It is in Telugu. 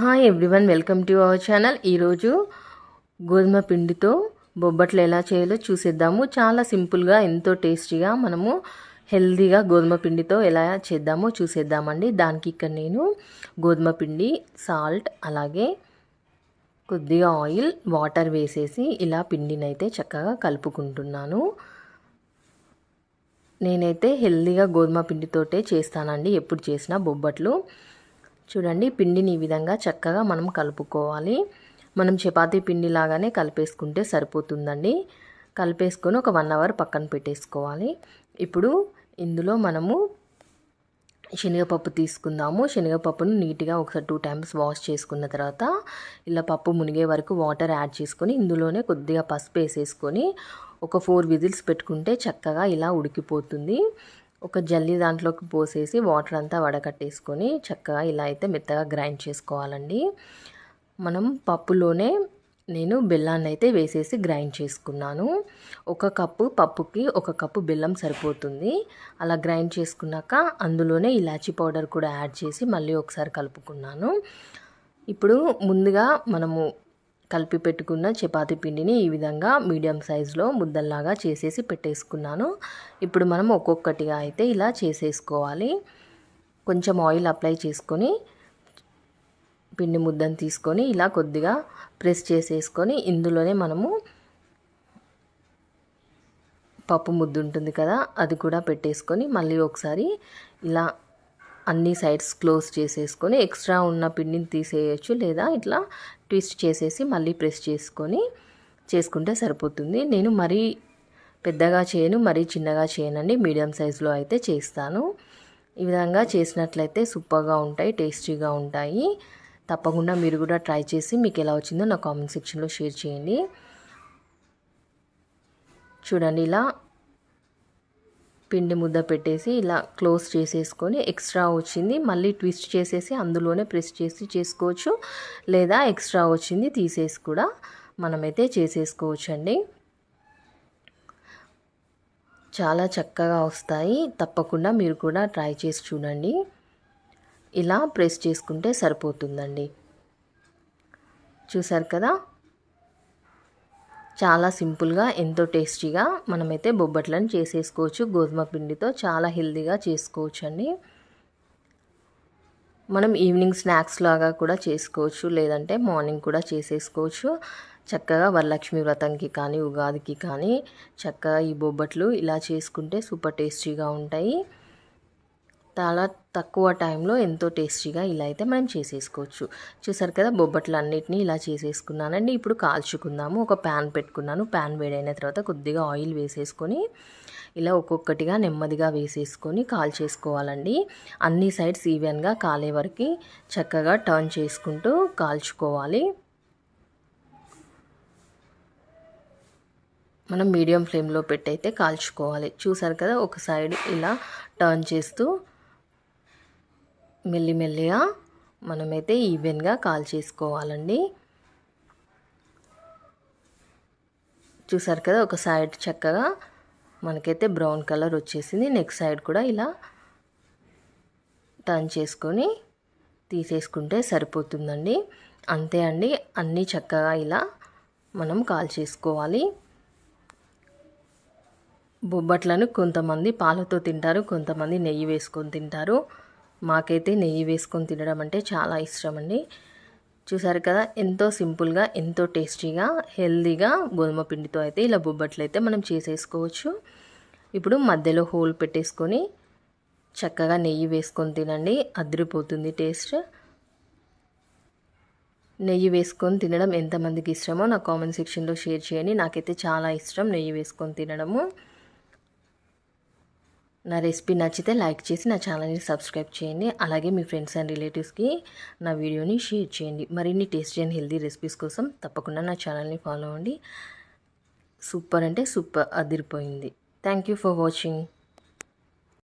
Hi everyone welcome to our channel ఈరోజు గోధుమ పిండితో బొబ్బట్లు ఎలా చేయాలో చూసేద్దాము. చాలా సింపుల్గా ఎంతో టేస్టీగా మనము హెల్దీగా గోధుమ పిండితో ఎలా చేద్దామో చూసేద్దామండి. దానికి ఇక్కడ నేను గోధుమ పిండి సాల్ట్ అలాగే కొద్దిగా ఆయిల్ వాటర్ వేసేసి ఇలా పిండినైతే చక్కగా కలుపుకుంటున్నాను. నేనైతే హెల్దీగా గోధుమ పిండితోటే చేస్తానండి. ఎప్పుడు చేసినా బొబ్బట్లు. చూడండి పిండిని ఈ విధంగా చక్కగా మనం కలుపుకోవాలి. మనం చపాతీ పిండి లాగానే కలిపేసుకుంటే సరిపోతుందండి. కలిపేసుకొని ఒక వన్ అవర్ పక్కన పెట్టేసుకోవాలి. ఇప్పుడు ఇందులో మనము శనగపప్పు తీసుకుందాము. శనగపప్పును నీట్గా ఒకసారి టూ టైమ్స్ వాష్ చేసుకున్న తర్వాత ఇలా పప్పు మునిగే వరకు వాటర్ యాడ్ చేసుకొని ఇందులోనే కొద్దిగా పసుపు వేసేసుకొని ఒక ఫోర్ విజిల్స్ పెట్టుకుంటే చక్కగా ఇలా ఉడికిపోతుంది. ఒక జల్లి దాంట్లోకి పోసేసి వాటర్ అంతా వడకట్టేసుకొని చక్కగా ఇలా అయితే మెత్తగా గ్రైండ్ చేసుకోవాలండి. మనం పప్పులోనే నేను బెల్లాన్ని అయితే వేసేసి గ్రైండ్ చేసుకున్నాను. ఒక కప్పు పప్పుకి ఒక కప్పు బెల్లం సరిపోతుంది. అలా గ్రైండ్ చేసుకున్నాక అందులోనే ఇలాచీ పౌడర్ కూడా యాడ్ చేసి మళ్ళీ ఒకసారి కలుపుకున్నాను. ఇప్పుడు ముందుగా మనము కలిపి పెట్టుకున్న చపాతి పిండిని ఈ విధంగా మీడియం సైజులో ముద్దల్లాగా చేసేసి పెట్టేసుకున్నాను. ఇప్పుడు మనం ఒక్కొక్కటిగా అయితే ఇలా చేసేసుకోవాలి. కొంచెం ఆయిల్ అప్లై చేసుకొని పిండి ముద్దను తీసుకొని ఇలా కొద్దిగా ప్రెస్ చేసేసుకొని ఇందులోనే మనము పప్పు ముద్దు ఉంటుంది కదా అది కూడా పెట్టేసుకొని మళ్ళీ ఒకసారి ఇలా అన్ని సైడ్స్ క్లోజ్ చేసేసుకొని ఎక్స్ట్రా ఉన్న పిండిని తీసేయచ్చు లేదా ఇట్లా ట్విస్ట్ చేసేసి మళ్ళీ ప్రెస్ చేసుకొని చేసుకుంటే సరిపోతుంది. నేను మరీ పెద్దగా చేయను మరీ చిన్నగా చేయనండి. మీడియం సైజులో అయితే చేస్తాను. ఈ విధంగా చేసినట్లయితే సూపర్గా ఉంటాయి టేస్టీగా ఉంటాయి. తప్పకుండా మీరు కూడా ట్రై చేసి మీకు ఎలా వచ్చిందో నా కామెంట్ సెక్షన్లో షేర్ చేయండి. చూడండి ఇలా పిండి ముద్ద పెట్టేసి ఇలా క్లోజ్ చేసేసుకొని ఎక్స్ట్రా వచ్చింది. మళ్ళీ ట్విస్ట్ చేసేసి అందులోనే ప్రెస్ చేసి చేసుకోవచ్చు. లేదా ఎక్స్ట్రా వచ్చింది తీసేసి కూడా మనమైతే చేసేసుకోవచ్చు అండి చాలా చక్కగా వస్తాయి. తప్పకుండా మీరు కూడా ట్రై చేసి చూడండి. ఇలా ప్రెస్ చేసుకుంటే సరిపోతుందండి. చూసారు కదా? చాలా సింపుల్గా ఎంతో టేస్టీగా మనమైతే బొబ్బట్లను చేసేసుకోవచ్చు. గోధుమ పిండితో చాలా హెల్దీగా చేసుకోవచ్చు అండి మనం ఈవినింగ్ స్నాక్స్ లాగా కూడా చేసుకోవచ్చు. లేదంటే మార్నింగ్ కూడా చేసేసుకోవచ్చు. చక్కగా వరలక్ష్మి వ్రతంకి కానీ ఉగాదికి కానీ చక్కగా ఈ బొబ్బట్లు ఇలా చేసుకుంటే సూపర్ టేస్టీగా ఉంటాయి. చాలా తక్కువ టైంలో ఎంతో టేస్టీగా ఇలా అయితే మనం చేసేసుకోవచ్చు. చూసారు కదా బొబ్బట్లు అన్నిటినీ ఇలా చేసేసుకున్నానండి. ఇప్పుడు కాల్చుకుందాము. ఒక ప్యాన్ పెట్టుకున్నాను. ప్యాన్ వేడైన తర్వాత కొద్దిగా ఆయిల్ వేసేసుకొని ఇలా ఒక్కొక్కటిగా నెమ్మదిగా వేసేసుకొని కాల్ చేసుకోవాలండి అన్ని సైడ్స్ ఈవెన్గా కాలే వరకు చక్కగా టర్న్ చేసుకుంటూ కాల్చుకోవాలి. మనం మీడియం ఫ్లేమ్లో పెట్టయితే కాల్చుకోవాలి. చూసారు కదా ఒక సైడ్ ఇలా టర్న్ చేస్తూ మెల్లిమెల్లిగా మనమైతే ఈవెన్గా కాల్ చేసుకోవాలండి. చూసారు కదా ఒక సైడ్ చక్కగా మనకైతే బ్రౌన్ కలర్ వచ్చేసింది. నెక్స్ట్ సైడ్ కూడా ఇలా టర్న్ చేసుకొని తీసేసుకుంటే సరిపోతుందండి. అంతే అండి అన్నీ చక్కగా ఇలా మనం కాల్ చేసుకోవాలి. బొబ్బట్లను కొంతమంది పాలతో తింటారు కొంతమంది నెయ్యి వేసుకొని తింటారు. మాకైతే నెయ్యి వేసుకొని తినడం అంటే చాలా ఇష్టం అండి చూసారు కదా ఎంతో సింపుల్గా ఎంతో టేస్టీగా హెల్దీగా గోధుమ పిండితో అయితే ఇలా బొబ్బట్లు అయితే మనం చేసేసుకోవచ్చు. ఇప్పుడు మధ్యలో హోల్ పెట్టేసుకొని చక్కగా నెయ్యి వేసుకొని తినండి అదిరిపోతుంది టేస్ట్. నెయ్యి వేసుకొని తినడం ఎంతమందికి ఇష్టమో నా కామెంట్ సెక్షన్లో షేర్ చేయండి. నాకైతే చాలా ఇష్టం నెయ్యి వేసుకొని తినడము. నా రెసిపీ నచ్చితే లైక్ చేసి నా ఛానల్ని సబ్స్క్రైబ్ చేయండి. అలాగే మీ ఫ్రెండ్స్ అండ్ రిలేటివ్స్కి నా వీడియోని షేర్ చేయండి. మరిన్ని టేస్టీ అండ్ హెల్దీ రెసిపీస్ కోసం తప్పకుండా నా ఛానల్ని ఫాలో అవ్వండి. సూపర్ అంటే సూపర్ అదిరిపోయింది. Thank you for watching.